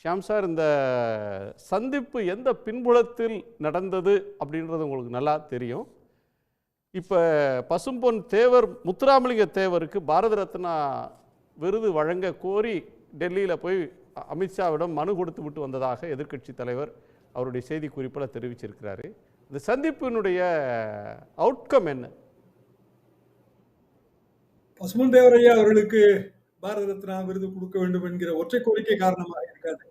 Shyam sir இந்த சந்திப்பு எந்த பின்புலத்தில் நடந்தது அப்படின்றது உங்களுக்கு நல்லா தெரியும். இப்போ பசும்பொன் தேவர் முத்துராமலிங்க தேவருக்கு பாரத ரத்னா விருது வழங்க கோரி டெல்லியில் போய் அமித்ஷாவிடம் மனு கொடுத்து விட்டு வந்ததாக எதிர்க்கட்சி தலைவர் அவருடைய செய்தி குறிப்பில் தெரிவிச்சிருக்கிறாரு. இந்த சந்திப்பினுடைய அவுட்கம் என்ன? பசுமன் தேவரையா அவர்களுக்கு பாரத ரத்னா விருது கொடுக்க வேண்டும் என்கிற ஒற்றை கோரிக்கை காரணமாக இருக்காது.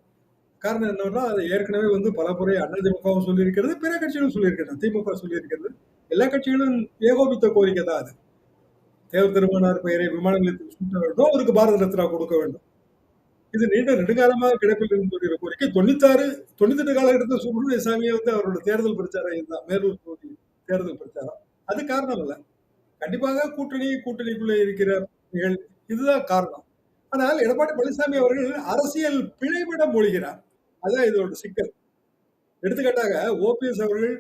காரணம் என்னன்னா அது ஏற்கனவே வந்து பல முறை அதிமுகவும் சொல்லியிருக்கிறது பிற கட்சிகளும் சொல்லியிருக்கிறது. திமுக சொல்லியிருக்கிறது. எல்லா கட்சிகளும் ஏகோபித்த கோரிக்கை தான் அது. தேவர் திருமணார் பெயரை விமான நிலையத்தில் சூட்ட வேண்டும் அவருக்கு பாரத ரத்னா கொடுக்க வேண்டும். இது நீண்ட நெடுங்காலமாக கிடப்பில் இருந்து கோரிக்கை. தொண்ணூத்தாறு தொண்ணூத்தெட்டு காலகட்டத்தில் சுப்பிரமணிய சாமியை வந்து அவரோட தேர்தல் பிரச்சாரம் இதுதான் மேலூர் தொகுதி தேர்தல் பிரச்சாரம். அது காரணம் இல்லை கண்டிப்பாக கூட்டணி கூட்டணிக்குள்ளே இருக்கிற இதுதான் காரணம். ஆனால் எடப்பாடி பழனிசாமி அவர்கள் அரசியல் பிழைவிட மொழிகிறார். அதான் இதோட சிக்கல். எடுத்துக்காட்டாக ஓபிஎஸ் அவர்கள்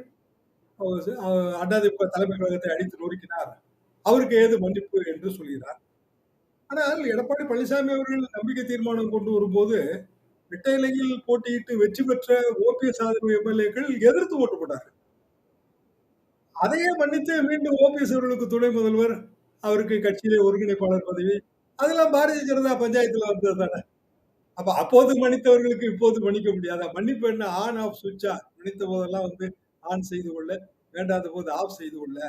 அண்ணாதிமுக தலைமை கழகத்தை அடித்து நொறுக்கினார். அவருக்கு ஏது மன்னிப்பு என்று சொல்கிறார். ஆனால் எடப்பாடி பழனிசாமி அவர்கள் நம்பிக்கை தீர்மானம் கொண்டு வரும்போது இரட்டையிலையில் போட்டியிட்டு வெற்றி பெற்ற ஓபிஎஸ் ஆதரவு எம்எல்ஏக்கள் எதிர்த்து ஓட்டு போட்டார்கள். அதையே மன்னித்து மீண்டும் ஓபிஎஸ் அவர்களுக்கு துணை முதல்வர் அவருக்கு கட்சியிலே ஒருங்கிணைப்பாளர் பதவி அதெல்லாம் பாரதிய ஜனதா பஞ்சாயத்துல வந்தது தானே. அப்ப அப்போது மன்னித்தவர்களுக்கு இப்போது மன்னிக்க முடியாதா. மன்னிப்பு என்ன? ஆன் ஆஃப் சுவிட்சா மன்னித்த போதெல்லாம் வந்து ஆன் செய்து கொள்ள வேண்டாத போது ஆஃப் செய்து கொள்ள.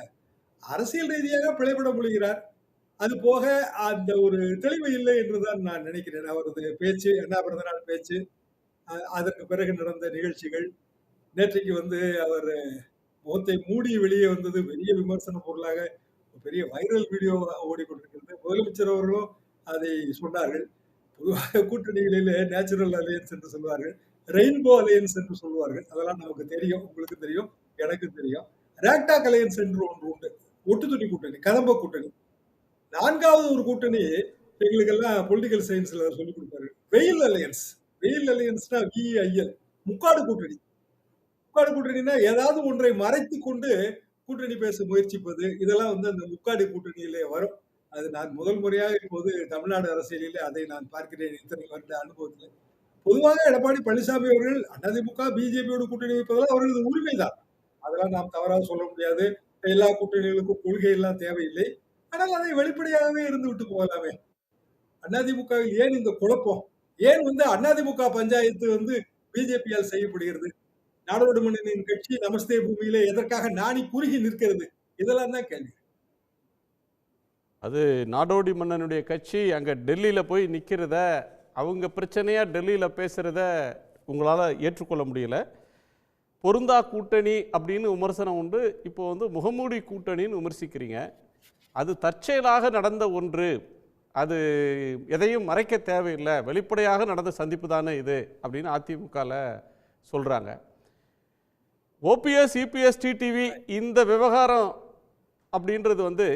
அரசியல் ரீதியாக பிழைப்பட முடிகிறார். அது போக அந்த ஒரு தெளிவு இல்லை என்றுதான் நான் நினைக்கிறேன். அவரது பேச்சு அண்ணா பிறந்தநாள் பேச்சு அதற்கு பிறகு நடந்த நிகழ்ச்சிகள். நேற்றைக்கு வந்து அவர் முகத்தை மூடி வெளியே வந்தது. பெரிய விமர்சன பொருளாக பெரிய வைரல் வீடியோ ஓடிக்கொண்டிருக்கிறது. முதலமைச்சர் அவர்களும் அதை சொன்னார்கள். பொதுவாக கூட்டணிகளிலே நேச்சுரல் அலையன்ஸ் என்று சொல்வார்கள். ரெயின்போ அலையன்ஸ் என்று சொல்வார்கள். அதெல்லாம் நமக்கு தெரியும் உங்களுக்கு தெரியும் எனக்கு தெரியும். ரேக்டாக் அலையன்ஸ் என்று ஒன்று உண்டு. ஒட்டுத்துணி கூட்டணி கதம்ப கூட்டணி. நான்காவது ஒரு கூட்டணி எங்களுக்கெல்லாம் பொலிட்டிக்கல் சயின்ஸ்ல சொல்லிக் கொடுப்பாரு வெயில் அலையன்ஸ் வெயில் அலையன்ஸ்னா விஐஎல் முக்காடு கூட்டணி. முக்காடு கூட்டணினா ஏதாவது ஒன்றை மறைத்து கொண்டு கூட்டணி பேச முயற்சிப்பது இதெல்லாம் வந்து அந்த முக்காடி கூட்டணியிலே வரும். அது நான் முதல் முறையாக இப்போது தமிழ்நாடு அரசியலிலே அதை நான் பார்க்கிறேன் இத்தனை வருட அனுபவத்தில். பொதுவாக எடப்பாடி பழனிசாமி அவர்கள் அதிமுக பிஜேபியோடு கூட்டணி வைப்பதெல்லாம் அவர்களது உரிமைதான் அதெல்லாம் நாம் தவறாக சொல்ல முடியாது. எல்லா கூட்டணிகளுக்கும் கொள்கை எல்லாம் தேவையில்லை. ஆனால் அதை வெளிப்படையாகவே இருந்து விட்டு போகலாமே. அதிமுகவில் ஏன் இந்த குழப்பம்? ஏன் வந்து அதிமுக பஞ்சாயத்து வந்து பிஜேபியால் செய்யப்படுகிறது? நாடோடு மன்னனின் கட்சி நமஸ்தே பூமியிலே எதற்காக நாணி குறுகி நிற்கிறது? இதெல்லாம் தான் கேள்வி. அது நாடோடி மன்னனுடைய கட்சி அங்கே டெல்லியில் போய் நிற்கிறத அவங்க பிரச்சனையாக டெல்லியில் பேசுகிறத உங்களால் ஏற்றுக்கொள்ள முடியல. பொருந்தா கூட்டணி அப்படின்னு விமர்சனம் உண்டு. இப்போ வந்து முகமூடி கூட்டணின்னு விமர்சிக்கிறீங்க. அது தற்செயலாக நடந்த ஒன்று. அது எதையும் மறைக்க தேவையில்லை. வெளிப்படையாக நடந்த சந்திப்பு தானே இது அப்படின்னு அதிமுகவில் சொல்கிறாங்க ஓபிஎஸ் இபிஎஸ் டிடிவி இந்த விவகாரம் அப்படின்றது வந்து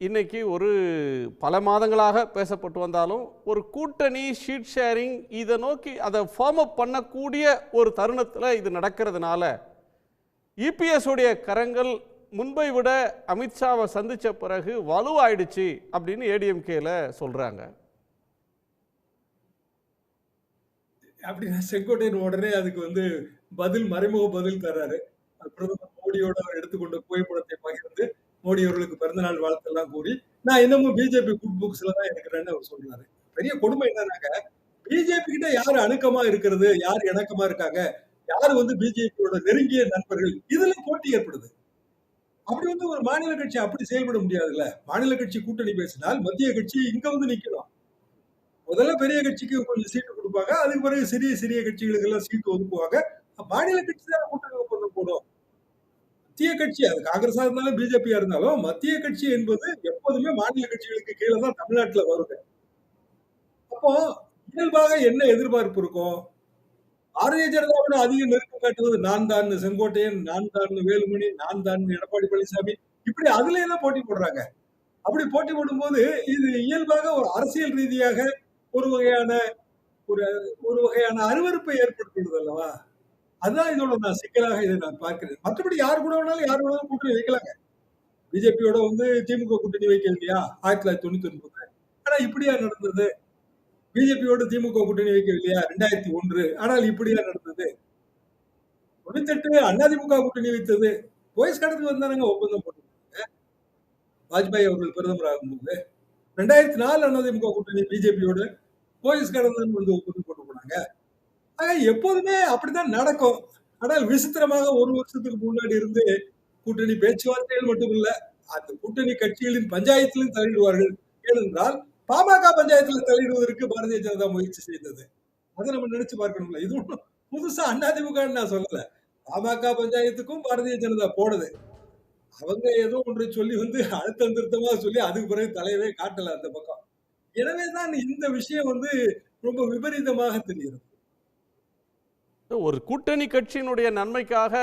இன்னைக்கு ஒரு பல மாதங்களாக பேசப்பட்டு வந்தாலும் ஒரு கூட்டணி ஷீட் ஷேரிங் இதை நோக்கி அதை ஃபார்ம் அப் பண்ணக்கூடிய ஒரு தருணத்தில் இது நடக்கிறதுனால இபிஎஸோடைய கரங்கள் முன்பை விட அமித்ஷாவை சந்தித்த பிறகு வலுவாயிடுச்சு அப்படின்னு ஏடிஎம்கேல சொல்கிறாங்க அப்படின்னா செங்கோட்டையன் உடனே அதுக்கு வந்து பதில் மறைமுக பதில் தர்றாரு பிரதமர் மோடியோட அவர் எடுத்துக்கொண்ட புகைப்படத்தை பகிர்ந்து மோடி அவர்களுக்கு பிறந்தநாள் வாழ்த்தெல்லாம் கூறி நான் இன்னமும் பிஜேபி குட் புக்ஸ்ல தான் இருக்கிறேன்னு அவர் சொல்றாரு. பெரிய கொடுமை என்னன்னாக்க பிஜேபி கிட்ட யார் அணுக்கமா இருக்கிறது யார் இணக்கமா இருக்காங்க யார் வந்து பிஜேபியோட நெருங்கிய நண்பர்கள் இதுல போட்டி ஏற்படுது. அப்படி வந்து ஒரு மாநில கட்சி அப்படி செயல்பட முடியாதுல்ல. மாநில கட்சி கூட்டணி பேசினால் மத்திய கட்சி இங்க வந்து நிக்கணும். முதல்ல பெரிய கட்சிக்கு கொஞ்சம் சீட்டு கொடுப்பாங்க அதுக்கு பிறகு சிறிய சிறிய கட்சிகளுக்கு எல்லாம் சீட்டு ஒதுக்குவாங்க. மாநில கட்சி தான் கூட்டணி ஒப்பந்தம் போடும் மத்திய கட்சி அது காங்கிரஸா இருந்தாலும் பிஜேபியா இருந்தாலும் மத்திய கட்சி என்பது எப்போதுமே மாநில கட்சிகளுக்கு கீழே தான் தமிழ்நாட்டுல வருது. அப்போ இயல்பாக என்ன எதிர்பார்ப்பு இருக்கும்? பாரதிய ஜனதாவோட அதிக நெருக்கம் காட்டுவது நான் தான் செங்கோட்டையன் நான் தான் வேலுமணி நான் தான் எடப்பாடி பழனிசாமி. இப்படி அதுல எல்லாம் போட்டி போடுறாங்க. அப்படி போட்டி போடும்போது இது இயல்பாக ஒரு அரசியல் ரீதியாக ஒரு வகையான ஒரு ஒரு வகையான அருவருப்பை ஏற்படுத்துகிறது அல்லவா? அதுதான் இதோட நான் சிக்கலாக இதை நான் பார்க்கிறேன். மற்றபடி யார் கூட வேணாலும் யார் வேணாலும் கூட்டணி வைக்கலாங்க. பிஜேபியோட வந்து திமுக கூட்டணி வைக்க இல்லையா ஆயிரத்தி தொள்ளாயிரத்தி தொண்ணூத்தி ஒன்பது ஆனா இப்படியா நடந்தது? பிஜேபியோட திமுக கூட்டணி வைக்கவில்லையா? ரெண்டாயிரத்தி ஒன்று. ஆனால் இப்படியா நடந்தது? தொண்ணூத்தெட்டு அதிமுக கூட்டணி வைத்தது. போயஸ் கடந்து வந்தானுங்க ஒப்பந்தம் போட்டு வாஜ்பாய் அவர்கள் பிரதமர் ஆகும்போது. ரெண்டாயிரத்தி நாலு அதிமுக கூட்டணி பிஜேபியோட போயஸ் கடந்து வந்து ஒப்பந்தம் போட்டு போனாங்க. எப்போதுமே அப்படித்தான் நடக்கும். ஆனால் விசித்திரமாக ஒரு வருஷத்துக்கு முன்னாடி இருந்து கூட்டணி பேச்சுவார்த்தைகள் மட்டுமல்ல அந்த கூட்டணி கட்சிகளின் பஞ்சாயத்திலும் தலையிடுவார்கள். ஏனென்றால் பாமக பஞ்சாயத்தில் தலையிடுவதற்கு பாரதிய ஜனதா முயற்சி செய்தது. அதை நம்ம நினைச்சு பார்க்கணும்ல. இது ஒன்றும் புதுசா அதிமுக நான் சொல்லல. பாமக பஞ்சாயத்துக்கும் பாரதிய ஜனதா போடுது அவங்க ஏதோ ஒன்றை சொல்லி வந்து அழுத்தம் திருத்தமா சொல்லி அதுக்கு பிறகு தலையவே காட்டல அந்த பக்கம். எனவேதான் இந்த விஷயம் வந்து ரொம்ப விபரீதமாக தெரிகிறது. ஒரு கூட்டணி கட்சியினுடைய நன்மைக்காக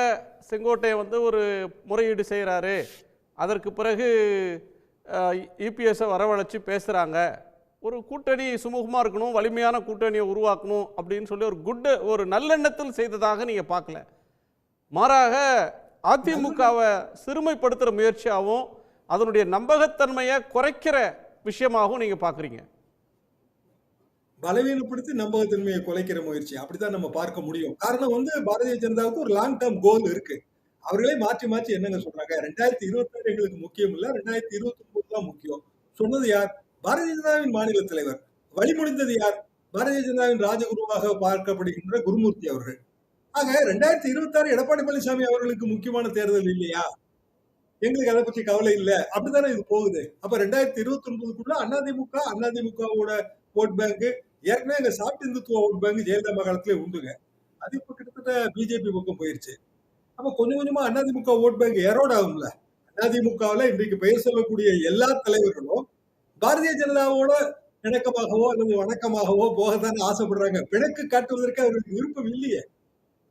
செங்கோட்டையை வந்து ஒரு முறையீடு செய்கிறாரு அதற்கு பிறகு இபிஎஸை வரவழைச்சு பேசுகிறாங்க ஒரு கூட்டணி சுமூகமாக இருக்கணும் வலிமையான கூட்டணியை உருவாக்கணும் அப்படின்னு சொல்லி ஒரு குட் ஒரு நல்லெண்ணத்தில் செய்ததாக நீங்கள் பார்க்கல. மாறாக அதிமுகவை சிறுமைப்படுத்துகிற முயற்சியாகவும் அதனுடைய நம்பகத்தன்மையை குறைக்கிற விஷயமாகவும் நீங்கள் பார்க்குறீங்க. பலவீனப்படுத்தி நம்பகத்தன்மையை குலைக்கிற முயற்சி. அப்படித்தான் நம்ம பார்க்க முடியும். காரணம் வந்து பாரதிய ஜனதாவுக்கு ஒரு லாங் டேர்ம் கோல் இருக்கு. அவர்களே மாற்றி மாற்றி என்னங்க சொல்றாங்க? ரெண்டாயிரத்தி இருபத்தி ஆறு எங்களுக்கு முக்கியம் இல்ல ரெண்டாயிரத்தி இருபத்தி ஒன்பது தான் முக்கியம். சொன்னது யார்? பாரதிய ஜனதாவின் மாநில தலைவர். வழிமுடிந்தது யார்? பாரதிய ஜனதாவின் ராஜகுருவாக பார்க்கப்படுகின்ற குருமூர்த்தி அவர்கள். ஆக ரெண்டாயிரத்தி இருபத்தி ஆறு எடப்பாடி பழனிசாமி அவர்களுக்கு முக்கியமான தேர்தல் இல்லையா? எங்களுக்கு அதை பற்றி கவலை இல்ல. அப்படித்தானே இது போகுது. அப்ப ரெண்டாயிரத்தி இருபத்தி ஒன்பதுக்குள்ள அதிமுக அதிமுகவோட ஓட் பேங்க் ஏற்கனவே எங்க சாப்பிட்டு இந்துத்துவ ஓட் பேங்க் ஜெயலலிதா காலத்திலே உண்டுங்க. அது இப்போ கிட்டத்தட்ட பிஜேபி பக்கம் போயிருச்சு. அப்போ கொஞ்சம் கொஞ்சமா அதிமுக ஓட் பேங்க் எரோட் ஆகும்ல. அதிமுகவில் இன்றைக்கு பெயர் சொல்லக்கூடிய எல்லா தலைவர்களும் பாரதிய ஜனதாவோட இணக்கமாகவோ அல்லது வணக்கமாகவோ போகத்தானே ஆசைப்படுறாங்க. பிணக்கு காட்டுவதற்கு அவர்களுக்கு விருப்பம் இல்லையே.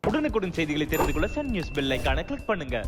உடனுக்குடன் செய்திகளை தெரிந்து கொள்ள சன் நியூஸ் பெல் ஐக்கான கிளிக் பண்ணுங்க.